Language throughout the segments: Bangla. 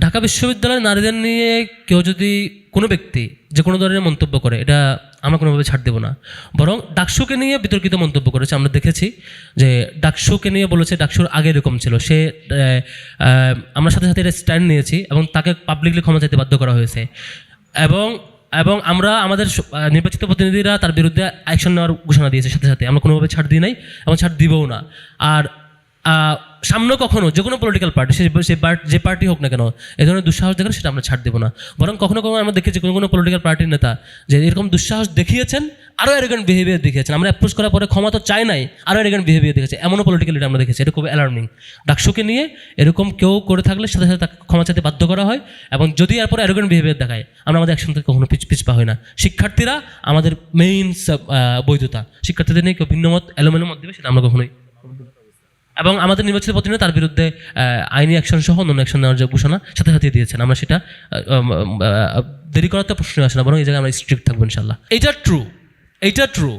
ঢাকা বিশ্ববিদ্যালয়ের নারীদের নিয়ে কেউ যদি কোনো ব্যক্তি যে কোনো ধরনের মন্তব্য করে, এটা আমরা কোনোভাবে ছাড় দেবো না। বরং ডাকসুকে নিয়ে বিতর্কিত মন্তব্য করেছে। আমরা দেখেছি যে ডাকসুকে নিয়ে বলেছে, ডাকসুর আগে এরকম ছিল। সে আমরা সাথে সাথে এটা স্ট্যান্ড নিয়েছি এবং তাকে পাবলিকলি ক্ষমা চাইতে বাধ্য করা হয়েছে। এবং এবং আমরা আমাদের নির্বাচিত প্রতিনিধিরা তার বিরুদ্ধে অ্যাকশন নেওয়ার ঘোষণা দিয়েছে সাথে সাথে। আমরা কোনোভাবে ছাড় দিই নাই এবং ছাড় দিবও না। আর সামনে কখনো যে কোনো পলিটিক্যাল পার্টি সে যে পার্টি হোক না কেন, এ ধরনের দুঃসাহস দেখান সেটা আমরা ছাড় দেবো না। বরং কখনো কখনো আমরা দেখেছি কোনো কোনো পলিটিক্যাল পার্টির নেতা যে এরকম দুঃসাহস দেখিয়েছেন, আরও এরকম বিহেভিয়ার দেখিয়েছেন। আমরা অ্যাপ্রোচ করার পরে ক্ষমা তো চাই নাই, আরও এরকম বিহেভিয়ার দেখেছে এমনও পলিটিক্যাল লিডার আমরা দেখেছি, এটা খুব অ্যালার্মিং ডাকসুকে নিয়ে এরকম কেউ করে থাকলে সাথে সাথে তাকে ক্ষমা চাইতে বাধ্য করা হয় এবং যদি এরপরে অ্যারোগেন্ট বিহেভিয়ার দেখায়, আমরা আমাদের অ্যাকশন থেকে কখনো পিছ পিছপা হয় না। শিক্ষার্থীরা আমাদের মেইন বৈধতা। শিক্ষার্থীদের নিয়ে কেউ ভিন্নমত, এলোমেলো মত দেবে সেটা আমরা কখনোই এবং আমাদের নির্বাচিত প্রতিনিধি তার বিরুদ্ধে আইনি অ্যাকশন সহ অন্য অ্যাকশন নেওয়ার যে ঘোষণা, সাথে সাথে দিয়েছেন। আমরা সেটা দেরি করার তো প্রশ্ন আসে না, বরং এই জায়গায় আমরা স্ট্রিক্ট থাকব ইনশাল্লাহ এইটা ট্রু এইটা ট্রু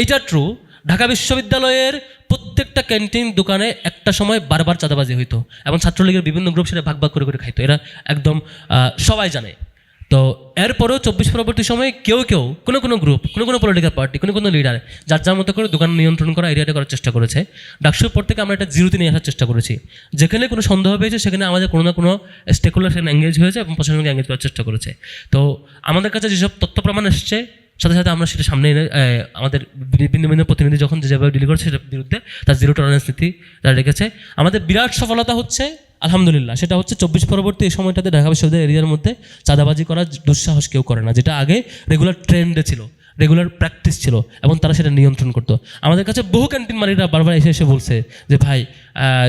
এইটা ট্রু ঢাকা বিশ্ববিদ্যালয়ের প্রত্যেকটা ক্যান্টিন দোকানে একটা সময় বারবার চাঁদাবাজি হইতো এবং ছাত্রলীগের বিভিন্ন গ্রুপ সেটা ভাগ ভাগ করে করে খাইতো। এরা একদম সবাই জানে। তো এরপরেও চব্বিশ পরবর্তী সময়ে কেউ কেউ, কোনো কোনো গ্রুপ কোনো কোনো পলিটিক্যাল পার্টি কোনো কোনো লিডার যার যার মতো করে দোকান নিয়ন্ত্রণ করা এরিয়াটা করার চেষ্টা করেছে। ডাকসুর পর থেকে আমরা একটা জিরোতে নিয়ে আসার চেষ্টা করেছি। যেখানে কোনো সন্দেহ পেয়েছে সেখানে আমাদের কোনো না কোনো স্টেকুলার সেখানে এঙ্গেজ হয়েছে এবং প্রশাসনকে এঙ্গেজ করার চেষ্টা করেছে। তো আমাদের কাছে যেসব তথ্য প্রমাণ এসছে সাথে সাথে আমরা সেটা সামনে এনে আমাদের ভিন্ন ভিন্ন প্রতিনিধি যখন যেভাবে ডিল করছে সেটার বিরুদ্ধে তার জিরো টলারেন্স নীতি তারা রেখেছে। আমাদের বিরাট সফলতা হচ্ছে, আলহামদুলিল্লাহ, সেটা হচ্ছে চব্বিশ পরবর্তী এই সময়টাতে ঢাকা বিশ্ববিদ্যালয় এরিয়ার মধ্যে চাঁদাবাজি করার দুঃসাহস কেউ করে না, যেটা আগে রেগুলার ট্রেন্ডে ছিল। রেগুলার প্র্যাকটিস ছিল এবং তারা সেটা নিয়ন্ত্রণ করতো। আমাদের কাছে বহু ক্যান্টিন মালিকরা বারবার এসে এসে বলছে যে, ভাই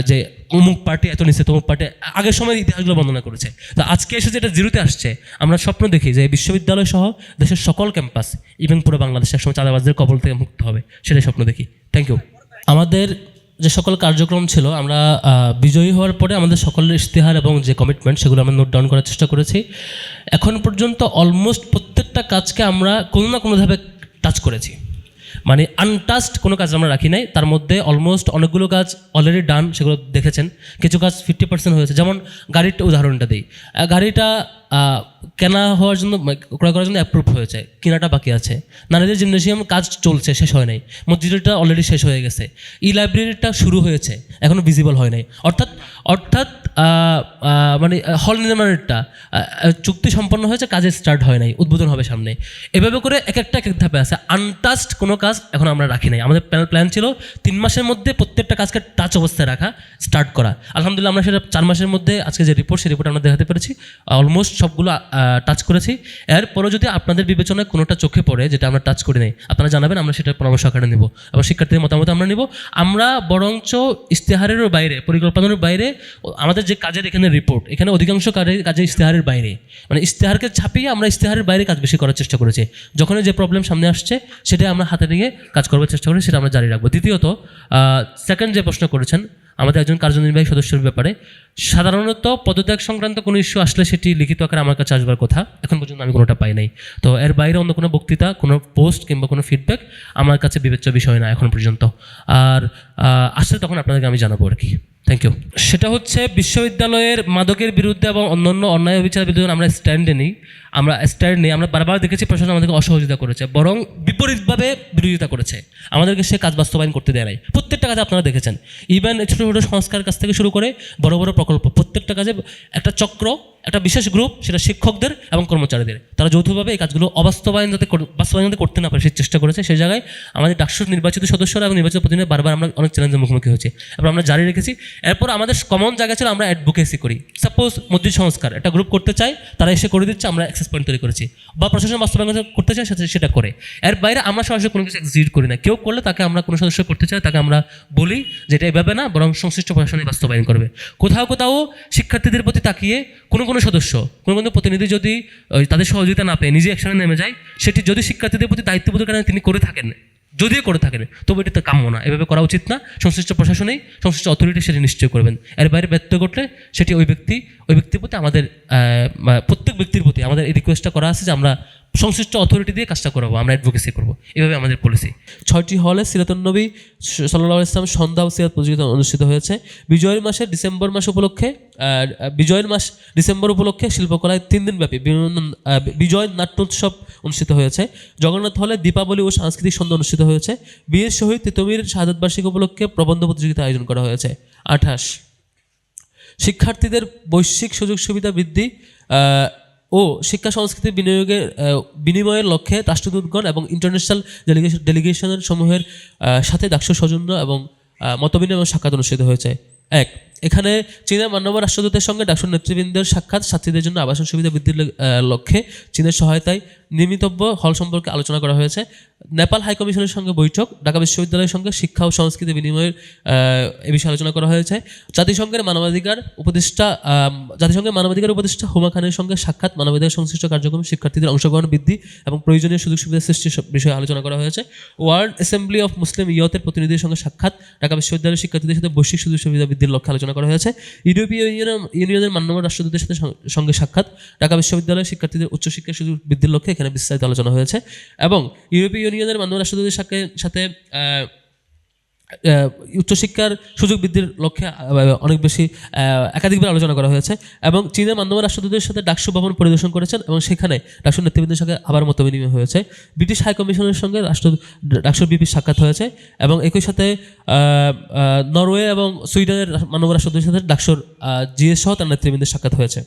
যে অমুক পার্টি এত নিচ্ছে তমুক পার্টি আগের সময়ের ইতিহাসগুলো বর্ণনা করেছে। তো আজকে এসে যেটা জিরোতে আসছে, আমরা স্বপ্ন দেখি যে বিশ্ববিদ্যালয় সহ দেশের সকল ক্যাম্পাস ইভেন পুরো বাংলাদেশ একসময় চাঁদাবাজদের কবল থেকে মুক্ত হবে। সেটাই স্বপ্ন দেখি। থ্যাংক ইউ আমাদের যে সকল কার্যক্রম ছিল, আমরা বিজয়ী হওয়ার পরে আমাদের সকলের ইশতেহার এবং যে কমিটমেন্ট সেগুলো আমরা নোট ডাউন করার চেষ্টা করেছি। এখন পর্যন্ত অলমোস্ট প্রত্যেকটা কাজকে আমরা কোনো না কোনোভাবে টাচ করেছি। মানে আনটাচড কোনো কাজ আমরা রাখি নাই। তার মধ্যে অলমোস্ট অনেকগুলো কাজ অলরেডি ডান সেগুলো দেখেছেন। কিছু কাজ ফিফটি পার্সেন্ট হয়েছে। যেমন গাড়ির উদাহরণটা দিই। গাড়িটা কেনা হওয়ার জন্য মানে ক্রয় করার জন্য অ্যাপ্রুভ হয়েছে। কেনাটা বাকি আছে। নারীদের জিমনেশিয়াম কাজ চলছে, শেষ হয় নাই। মসজিদটা অলরেডি শেষ হয়ে গেছে। ই লাইব্রেরিটা শুরু হয়েছে এখনও ভিজিবল হয় নাই। অর্থাৎ অর্থাৎ মানে হল নির্মাণেরটা চুক্তি সম্পন্ন হয়েছে, কাজে স্টার্ট হয় নাই, উদ্বোধন হবে সামনে। এভাবে করে এক একটা এক এক ধাপে আছে। আনটাচড কোনো কাজ এখন আমরা রাখি নাই। আমাদের প্ল্যান প্ল্যান ছিল তিন মাসের মধ্যে প্রত্যেকটা কাজকে টাচ অবস্থায় রাখা স্টার্ট করা। আলহামদুলিল্লাহ, আমরা সেটা চার মাসের মধ্যে আজকে যে রিপোর্ট সেই রিপোর্ট আমরা দেখাতে পেরেছি। অলমোস্ট সবগুলো টাচ করেছি। এরপরও যদি আপনাদের বিবেচনায় কোনোটা চোখে পড়ে যেটা আমরা টাচ করি নাই, আপনারা জানাবেন, আমরা সেটা পরামর্শ আকারে নেব এবং শিক্ষার্থীদের মতামত আমরা নেব। আমরা বরঞ্চ ইশতেহারেরও বাইরে পরিকল্পনার বাইরে আমাদের যে কাজের এখানে রিপোর্ট এখানে অধিকাংশ কাজে কাজে ইশতেহারের বাইরে। মানে ইশতেহারকে ছাপিয়ে আমরা ইশতেহারের বাইরে কাজ বেশি করার চেষ্টা করেছি। যখনই যে প্রবলেম সামনে আসছে সেটা আমরা হাতে নিয়ে কাজ করার চেষ্টা করি, সেটা আমরা জারি রাখব। দ্বিতীয়ত সেকেন্ড যে প্রশ্ন করেছেন আমাদের একজন কার্যনির্বাহী সদস্যের ব্যাপারে। সাধারণত পদত্যাগ সংক্রান্ত কোনো ইস্যু আসলে সেটি লিখিত আকারে আমার কাছে আসবার কথা। এখন পর্যন্ত আমি কোনোটা পাই নাই। তো এর বাইরে অন্য কোনো বক্তৃতা, কোনো পোস্ট কিংবা কোনো ফিডব্যাক আমার কাছে বিবেচ্য বিষয় না এখন পর্যন্ত। আর আসলে তখন আপনাদেরকে আমি জানাব আর কি। থ্যাংক ইউ সেটা হচ্ছে বিশ্ববিদ্যালয়ের মাদকের বিরুদ্ধে এবং অন্যান্য অন্যায় বিচার বিরুদ্ধে আমরা স্ট্যান্ডে নিই। আমরা স্ট্যান্ড নেই। আমরা বারবার দেখেছি প্রশাসন আমাদেরকে অসহযোগিতা করেছে। বরং বিপরীতভাবে বিরোধিতা করেছে। আমাদেরকে সে কাজ বাস্তবায়ন করতে দেয় নাই। প্রত্যেকটা কাজে আপনারা দেখেছেন। ইভেন ছোটো ছোটো সংস্কার কাজ থেকে শুরু করে বড় বড় প্রকল্প, প্রত্যেকটা কাজে একটা চক্র একটা বিশেষ গ্রুপ সেটা শিক্ষকদের এবং কর্মচারীদের। তারা যৌথভাবে এই কাজগুলো অবাস্তবায়ন যাতে বাস্তবায়ন যাতে করতে না পারে সেই চেষ্টা করেছে। সেই জায়গায় আমাদের ডাকসুর নির্বাচিত সদস্যরা এবং নির্বাচিত প্রতিনিধি বারবার আমরা অনেক চ্যালেঞ্জের মুখোমুখি হয়েছি। এবার আমরা জারি রেখেছি। এরপর আমাদের কমন জায়গা ছিল আমরা অ্যাডভোকেসি করি। সাপোজ মসজিদ সংস্কার, একটা গ্রুপ করতে চাই তারা এসে করে দিচ্ছে, আমরা অ্যাক্সেস পয়েন্ট তৈরি করেছি। বা প্রশাসন বাস্তবায়ন করতে চাই সেটা সেটা করে। এর বাইরে আমরা সরাসরি কোনো কিছু এক্সিকিউট করি না। কেউ করলে তাকে আমরা কোনো সদস্য করতে চাই, তাকে আমরা বলি যে এটা এভাবে না, বরং সংশ্লিষ্ট প্রশাসনে বাস্তবায়ন করবে। কোথাও কোথাও শিক্ষার্থীদের প্রতি তাকিয়ে কোনো কোনো সদস্য, কোনো কোনো প্রতিনিধি যদি তাদের সহযোগিতা না পেয়ে নিজে অ্যাকশনে নেমে যায়, সেটি যদি শিক্ষার্থীদের প্রতি দায়িত্ববোধের কারণে তিনি করে থাকেন, যদিও করে থাকেন, তবু এটা তো কাম্য না। এভাবে করা উচিত না। সংশ্লিষ্ট প্রশাসনেই সংশ্লিষ্ট অথরিটি সেটি নিশ্চয় করবেন। এর বাইরে ব্যর্থ ঘটলে সেটি ওই ব্যক্তি, ওই ব্যক্তির প্রতি আমাদের প্রত্যেক ব্যক্তির প্রতি আমাদের এই রিকোয়েস্টটা করা আছে যে আমরা সংশ্লিষ্ট অথরিটি দিয়ে কাজটা করাবো, আমরা অ্যাডভোকেসি করব। এভাবে আমাদের পলিসি ছয়টি হলে সিরাতুন্নবী সাল্লাহ ইসলাম সন্ধ্যা সিরাত প্রতিযোগিতা অনুষ্ঠিত হয়েছে। বিজয়ের মাসে ডিসেম্বর মাস উপলক্ষে বিজয়ের মাস ডিসেম্বর উপলক্ষে শিল্পকলায় তিন দিনব্যাপী বিভিন্ন বিজয় নাট্যোৎসব অনুষ্ঠিত হয়েছে। জগন্নাথ হলে দীপাবলি ও সাংস্কৃতিক সন্ধ্যা অনুষ্ঠিত হয়েছে। বিয়ের শহীদ তিতমির শাহাদ বার্ষিকী উপলক্ষে প্রবন্ধ প্রতিযোগিতা আয়োজন করা হয়েছে। আঠাশ। শিক্ষার্থীদের বৈশ্বিক সুযোগ সুবিধা বৃদ্ধি ও শিক্ষা সংস্কৃতি বিনিয়োগের বিনিময়ের লক্ষ্যে রাষ্ট্রদূতগণ এবং ইন্টারন্যাশনাল ডেলিগেশন ডেলিগেশনের সমূহের সাথে ডাকসু সৌজন্য এবং মতবিনিময় সাক্ষাৎ অনুষ্ঠিত হয়েছে। এক, এখানে চীনের মান্যবর রাষ্ট্রদূতের সঙ্গে ডাকসুর নেতৃবৃন্দের সাক্ষাৎ ছাত্রীদের জন্য আবাসন সুবিধা বৃদ্ধির লক্ষ্যে চীনের সহায়তায় নির্মিতব্য হল সম্পর্কে আলোচনা করা হয়েছে। নেপাল হাইকমিশনের সঙ্গে বৈঠক, ঢাকা বিশ্ববিদ্যালয়ের সঙ্গে শিক্ষা ও সংস্কৃতি বিনিময়ের এ বিষয়ে আলোচনা করা হয়েছে। জাতিসংঘের মানবাধিকার উপদেষ্টা জাতিসংঘের মানবাধিকার উপদেষ্টা হুমা খানের সঙ্গে সাক্ষাৎ মানবাধিকার সংশ্লিষ্ট কার্যক্রম, শিক্ষার্থীদের অংশগ্রহণ বৃদ্ধি এবং প্রয়োজনীয় সুযোগ সুবিধা সৃষ্টির বিষয়ে আলোচনা করা হয়েছে। ওয়ার্ল্ড অ্যাসেম্বলি অফ মুসলিম ইয়তের প্রতিনিধির সঙ্গে সাক্ষাৎ ঢাকা বিশ্ববিদ্যালয়ের শিক্ষার্থীদের সাথে বৈশ্বিক সুযোগ সুবিধা বৃদ্ধির লক্ষ্যে আলোচনা করা হয়েছে। ইউরোপীয় ইউনিয়ন ইউনিয়নের মান্যবর রাষ্ট্রদূতের সাথে সঙ্গে সাক্ষাৎ ঢাকা বিশ্ববিদ্যালয়ের শিক্ষার্থীদের উচ্চশিক্ষার সুযোগ বৃদ্ধির লক্ষ্যে এখানে বিস্তারিত আলোচনা হয়েছে। এবং ইউরোপীয় ইউনিয়নের মান্যবর রাষ্ট্রদূতের সাথে সাথে উচ্চশিক্ষার সুযোগ বৃদ্ধির লক্ষ্যে অনেক বেশি একাধিকবার আলোচনা করা হয়েছে। এবং চীনের মান্যবর রাষ্ট্রদূতের সাথে ডাকসু ভবন পরিদর্শন করেছেন এবং সেখানে ডাকসুর নেতৃবৃন্দের সঙ্গে আবার মত বিনিময় হয়েছে। ব্রিটিশ হাই কমিশনের সঙ্গে রাষ্ট্র, ডাকসুর বিপির সাক্ষাৎ হয়েছে এবং একই সাথে নরওয়ে এবং সুইডেনের মানব রাষ্ট্রদূতের সাথে ডাকসুর জিএস সহ তার নেতৃবৃন্দের সাক্ষাৎ হয়েছে।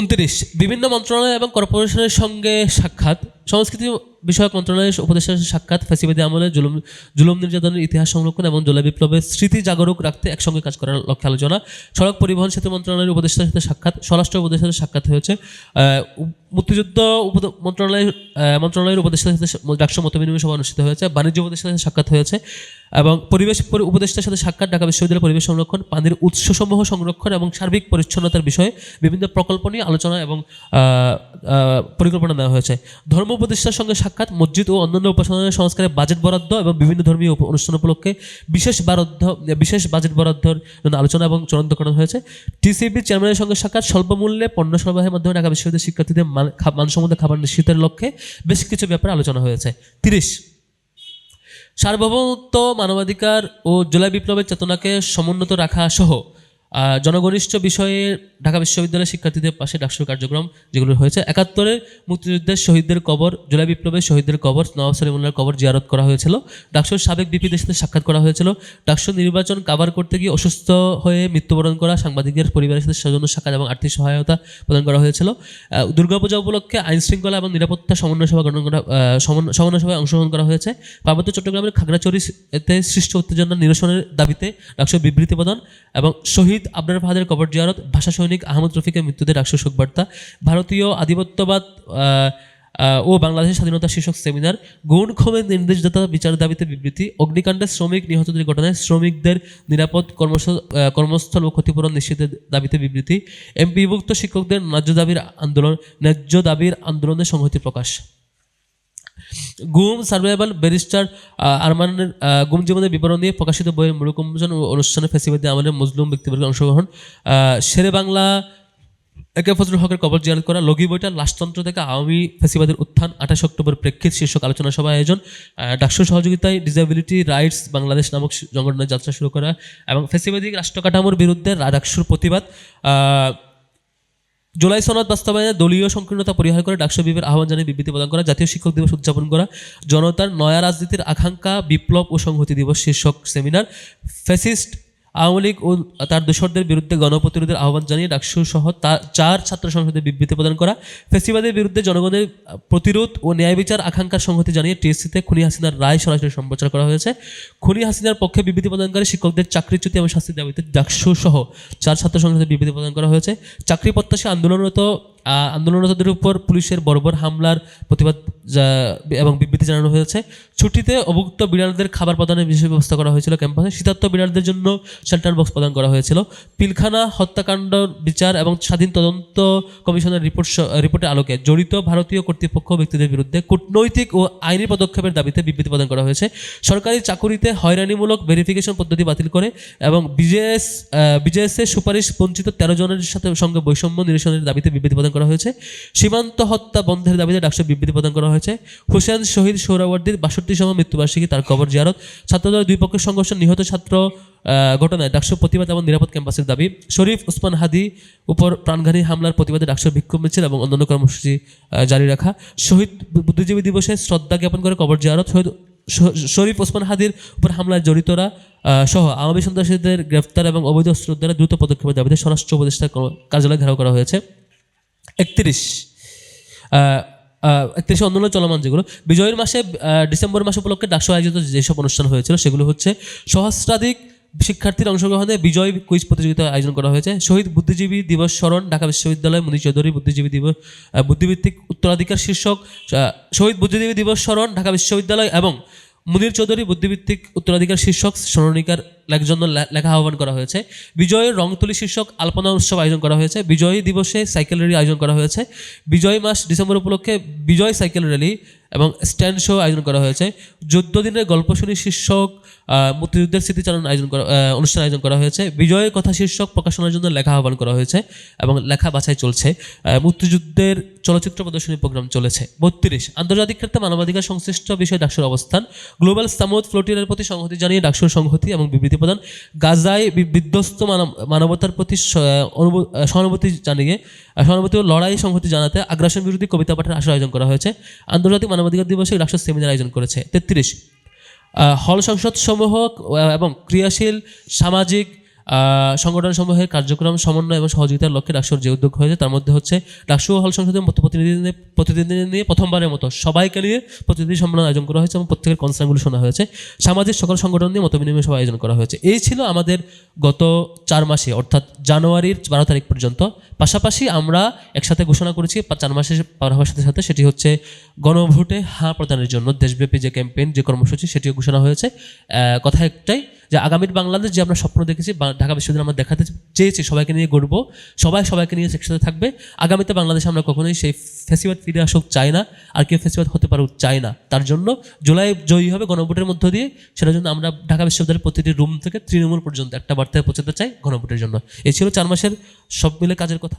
উনত্রিশ, বিভিন্ন মন্ত্রণালয় এবং কর্পোরেশনের সঙ্গে সাক্ষাৎ। সংস্কৃতি বিষয়ক মন্ত্রণালয়ের উপদেষ্টার সাক্ষাৎ, ফ্যাসিবাদী আমলে জুলুম জুলুম নির্যাতনের ইতিহাস সংরক্ষণ এবং জুলাই বিপ্লবের স্মৃতি জাগরুক রাখতে একসঙ্গে কাজ করার লক্ষ্যে আলোচনা। সড়ক পরিবহন সেতু মন্ত্রণালয়ের উপদেষ্টার সাথে সাক্ষাৎ, স্বরাষ্ট্র উপদেষ্টার সাক্ষাৎ হয়েছে। মুক্তিযুদ্ধ মন্ত্রণালয়ের মন্ত্রণালয়ের উপদেষ্টার সাথে ডাকসু মত বিনিময় সভা অনুষ্ঠিত হয়েছে। বাণিজ্য উপদেষ্টার সাথে সাক্ষাৎ হয়েছে। এবং পরিবেশ পরি- উপদেষ্টার সাথে সাক্ষাৎ ঢাকা বিশ্ববিদ্যালয়ের পরিবেশ সংরক্ষণ, পানির উৎসসমূহ সংরক্ষণ এবং সার্বিক পরিচ্ছন্নতার বিষয়ে বিভিন্ন প্রকল্প নিয়ে আলোচনা এবং পরিকল্পনা দেওয়া হয়েছে। ধর্ম উপদেষ্টার সঙ্গে সাক্ষাৎ মসজিদ ও অন্যান্য উপাসনালয় সংস্কারের বাজেট বরাদ্দ এবং বিভিন্ন ধর্মীয় অনুষ্ঠান উপলক্ষে বিশেষ বরাদ্দ বিশেষ বাজেট বরাদ্দর জন্য আলোচনা এবং চূড়ান্তকরণ হয়েছে। টিসিবির চেয়ারম্যানের সঙ্গে সাক্ষাৎ স্বল্প মূল্যে পণ্য সরবরাহের মাধ্যমে ঢাকা বিশ্ববিদ্যালয়ের শিক্ষার্থীদের মান- মানসম্মত খাবার নিশ্চিতের লক্ষ্যে বেশ কিছু ব্যাপারে আলোচনা হয়েছে। তিরিশ সার্বভৌমত্ব মানবাধিকার ও জুলাই বিপ্লবের চেতনাকে সমুন্নত রাখা সহ আহ, জনঘনিষ্ঠ বিষয়ে ঢাকা বিশ্ববিদ্যালয়ের শিক্ষার্থীদের পাশে ডাকসুর কার্যক্রম যেগুলো হয়েছে একাত্তরের মুক্তিযুদ্ধের শহীদদের কবর জুলাই বিপ্লবের শহীদদের কবর নওয়াব সলিমুল্লাহর কবর জিয়ারত করা হয়েছিল। ডাকসুর সাবেক বিপিদের সাথে সাক্ষাৎ করা হয়েছিল। ডাকসুর নির্বাচন কাভার করতে গিয়ে অসুস্থ হয়ে মৃত্যুবরণ করা সাংবাদিকদের পরিবারের সাথে সৌজন্য সাক্ষাৎ এবং আর্থিক সহায়তা প্রদান করা হয়েছিল। দুর্গাপূজা উপলক্ষে আইন শৃঙ্খলা এবং নিরাপত্তা সমন্বয় সভা গঠন করা সমন্বয় সভায় অংশগ্রহণ করা হয়েছে। পার্বত্য চট্টগ্রামের খাগড়াছড়ি এতে সৃষ্ট উত্তেজনা নিরসনের দাবিতে ডাকসুর বিবৃতি প্রদান এবং শহীদ আবরার ফাহাদের কবর জিয়ারত, ভাষা সৈনিক আহমদ রফিকের মৃত্যুতে ডাকসুর শোকবার্তা, ভারতীয় আধিপত্যবাদ ও বাংলাদেশের স্বাধীনতা শীর্ষক সেমিনার, গুণ ক্ষোভের নির্দেশদাতা বিচার দাবিতে বিবৃতি, অগ্নিকাণ্ডে শ্রমিক নিহতদের ঘটনায় শ্রমিকদের নিরাপদ কর্মস্থল ও ক্ষতিপূরণ নিশ্চিতের দাবিতে বিবৃতি, এমপিভুক্ত শিক্ষকদের ন্যায্য দাবির আন্দোলন, ন্যায্য দাবির আন্দোলনের সংহতি প্রকাশ। গুম সার্ভাইভাল ব্যারিস্টার আরমানের গুম জীবনের বিবরণ নিয়ে প্রকাশিত বইয়ের মূল কম্পোজন ও অনুষ্ঠানে ফেসিবাদী আমাদের মজলুম ব্যক্তিবর্গের অংশগ্রহণ। শেরে বাংলা একে ফজলুল হকের কবর জিয়ারত করা লগি বইটা লাশতন্ত্র থেকে আওয়ামী ফেসিবাদের উত্থান আঠাশ অক্টোবর প্রেক্ষিত শীর্ষক আলোচনা সভা আয়োজন। আহ, ডাকসুর সহযোগিতায় ডিসেবিলিটি রাইটস বাংলাদেশ নামক সংগঠনের যাত্রা শুরু করা এবং ফেসিবাদী রাষ্ট্রকাঠামোর বিরুদ্ধে ডাকসুর প্রতিবাদ। জুলাই সনদ বাস্তবায়নে দলীয় সংকীর্ণতা পরিহার করে ডাকসু বিবের আহ্বান জানিয়ে বিবৃতি প্রদান করা, জাতীয় শিক্ষক দিবস উদযাপন করা, জনতার নয়া রাজনীতির আকাঙ্ক্ষা, বিপ্লব ও সংহতি দিবস শীর্ষক সেমিনার ফ্যাসিস্ট আওয়ামী লীগ ও তার দোসরদের বিরুদ্ধে গণপ্রতিরোধের আহ্বান জানিয়ে ডাকসু সহ চার ছাত্র সংসদে বিবৃতি প্রদান করা। ফেসিবাদের বিরুদ্ধে জনগণের প্রতিরোধ ও ন্যায় বিচার আকাঙ্ক্ষার সংহতি জানিয়ে টিএসসিতে খুনি হাসিনার রায় সরাসরি সম্প্রচার করা হয়েছে। খুনি হাসিনার পক্ষে বিবৃতি প্রদানকারী শিক্ষকদের চাকরিচ্যুতি এবং শাস্তি দাবিতে ডাকসু সহ চার ছাত্র সংসদে বিবৃতি প্রদান করা হয়েছে। চাকরি প্রত্যাশী আন্দোলনরত আন্দোলনরতদের উপর পুলিশের বর্বর হামলার প্রতিবাদ যা- এবং বিবৃতি জানানো হয়েছে, ছুটিতে অভুক্ত বিড়ালদের খাবার প্রদানের বিশেষ ব্যবস্থা করা হয়েছিল ক্যাম্পাসে। শীতার্থ বিড়ালদের জন্য শেল্টার বক্স প্রদান করা হয়েছিল। পিলখানা হত্যাকাণ্ড বিচার এবং স্বাধীন তদন্ত কমিশনের রিপোর্ট রিপোর্টের আলোকে জড়িত ভারতীয় কর্তৃপক্ষ ব্যক্তিদের বিরুদ্ধে কূটনৈতিক ও আইনি পদক্ষেপের দাবিতে বিবৃতি প্রদান করা হয়েছে। সরকারি চাকুরিতে হয়রানিমূলক ভেরিফিকেশন পদ্ধতি বাতিল করে এবং বিজেএস বিজেএস এর সুপারিশ বঞ্চিত তেরো জনের সাথে সঙ্গে বৈষম্য নিরসনের দাবিতে বিবৃতি প্রদান করা হয়েছে। সীমান্ত হত্যা বন্ধের দাবিতে ডাকসু বিবৃতি প্রদান করা হয়েছে। হুসেন শহীদ সোহরাওয়ার্দীর বাষট্টিতম মৃত্যুবার্ষিকী, তার কবর জিয়ারত। ছাত্রদলের দুই পক্ষের সংঘর্ষ নিহত ছাত্র ঘটনায় ডাকসু প্রতিবাদ এবং নিরাপদ ক্যাম্পাসের দাবি। শরীফ ওসমান হাদি উপর প্রাণঘাতী হামলার প্রতিবাদে ডাকসু বিক্ষোভ মিছিল এবং অন্যান্য কর্মসূচি জারি রাখা। শহীদ বুদ্ধিজীবী দিবসে শ্রদ্ধা জ্ঞাপন করে কবর জিয়ারত। শহীদ শরীফ ওসমান হাদির উপর হামলায় জড়িতরা সহ আওয়ামী সন্ত্রাসীদের গ্রেফতার এবং অবৈধ অস্ত্র উদ্ধারে দ্রুত পদক্ষেপের দাবিতে স্বরাষ্ট্র উপদেষ্টার কর্ম- কার্যালয় ঘেরাও করা হয়েছে। একত্রিশ একত্রিশে অন্যান্য চলমান যেগুলো, বিজয়ের মাসে ডিসেম্বর মাস উপলক্ষে ডাকসু আয়োজিত যেসব অনুষ্ঠান হয়েছিল, সেগুলো হচ্ছে সহস্রাধিক শিক্ষার্থীর অংশগ্রহণে বিজয় কুইজ প্রতিযোগিতা আয়োজন করা হয়েছে। শহীদ বুদ্ধিজীবী দিবস স্মরণ, ঢাকা বিশ্ববিদ্যালয় মুনি চৌধুরী বুদ্ধিজীবী দিবস বুদ্ধিভিত্তিক উত্তরাধিকার শীর্ষক শহীদ বুদ্ধিজীবী দিবস স্মরণ, ঢাকা বিশ্ববিদ্যালয় এবং মুনির চৌধুরী বুদ্ধিভিত্তিক উত্তরাধিকার শীর্ষক স্মরণিকার জন্য লেখা আহ্বান করা হয়েছে। বিজয়ের রংতুলি শীর্ষক আলপনা উৎসব আয়োজন করা হয়েছে। বিজয়ী দিবসে সাইকেল র্যালি আয়োজন করা হয়েছে। বিজয় মাস ডিসেম্বর উপলক্ষে বিজয় সাইকেল র্যালি এবং স্ট্যান্ড শো আয়োজন করা হয়েছে। যুদ্ধ দিনের গল্প শুনি শীর্ষক মুক্তিযুদ্ধের স্মৃতিচারণ আয়োজন করা অনুষ্ঠান আয়োজন করা হয়েছে। বিজয়ের কথা শীর্ষক প্রকাশনার জন্য লেখা আহ্বান করা হয়েছে এবং লেখা বাছাই চলছে। মুক্তিযুদ্ধের চলচ্চিত্র প্রদর্শনী প্রোগ্রাম চলেছে। বত্রিশ, আন্তর্জাতিক ক্ষেত্রে মানবাধিকার সংশ্লিষ্ট বিষয়ে ডাকসুর অবস্থান। গ্লোবাল সামুদ ফ্লোটিনের প্রতি সংহতি জানিয়ে ডাকসুর সংহতি এবং বিবৃতি প্রদান। গাজায় বিধ্বস্ত মানব- মানবতার প্রতি সহানুভূতি জানিয়ে সহানুভূতি ও লড়াই সংহতি জানাতে আগ্রাসন বিরোধী কবিতা পাঠের আসর আয়োজন করা হয়েছে। আন্তর্জাতিক মানবাধিকার দিবসে রাষ্ট্র সেমিনার আয়োজন করেছে। তেত্রিশ হল সংসদ সমূহ এবং ক্রিয়াশীল সামাজিক আহ, সংগঠনসমূহের কার্যক্রম সমন্বয় এবং সহযোগিতার লক্ষ্যে ডাকসুর যে উদ্যোগ হয়েছে তার মধ্যে হচ্ছে ডাকসু হল সংসদের মতো প্রতিনিধি প্রতিনিধি নিয়ে প্রথমবারের মতো সবাইকে নিয়ে প্রতিনিধি সম্মেলন আয়োজন করা হয়েছে এবং প্রত্যেকের কনসার্নগুলো শোনা হয়েছে। সামাজিক সকল সংগঠন নিয়ে মত বিনিময় সভা আয়োজন করা হয়েছে। এই ছিল আমাদের গত চার মাসে অর্থাৎ জানুয়ারির বারো তারিখ পর্যন্ত। পাশাপাশি আমরা একসাথে ঘোষণা করেছি চার মাসের পার হওয়ার সাথে সাথে সেটি হচ্ছে গণভোটে হা প্রদানের জন্য দেশব্যাপী যে ক্যাম্পেইন যে কর্মসূচি সেটিও ঘোষণা হয়েছে। কথা একটাই যে আগামীর বাংলাদেশ যে আমরা স্বপ্ন দেখেছি ঢাকা বিশ্ববিদ্যালয় আমরা দেখাতে চেয়েছি, সবাইকে নিয়ে গড়বো, সবাই সবাইকে নিয়ে একসাথে থাকবে। আগামীতে বাংলাদেশে আমরা কখনোই সেই ফেসিবাদ ফিরে আসুক চাই না, আর কেউ ফেসিবাদ হতে পারুক চাই না। তার জন্য জুলাই জয়ী হবে গণভোটের মধ্য দিয়ে, সেটার জন্য আমরা ঢাকা বিশ্ববিদ্যালয়ের প্রতিটি রুম থেকে তৃণমূল পর্যন্ত একটা বার্তায় পৌঁছাতে চাই গণভোটের জন্য। এই ছিল চার মাসের সব মিলে কাজের কথা।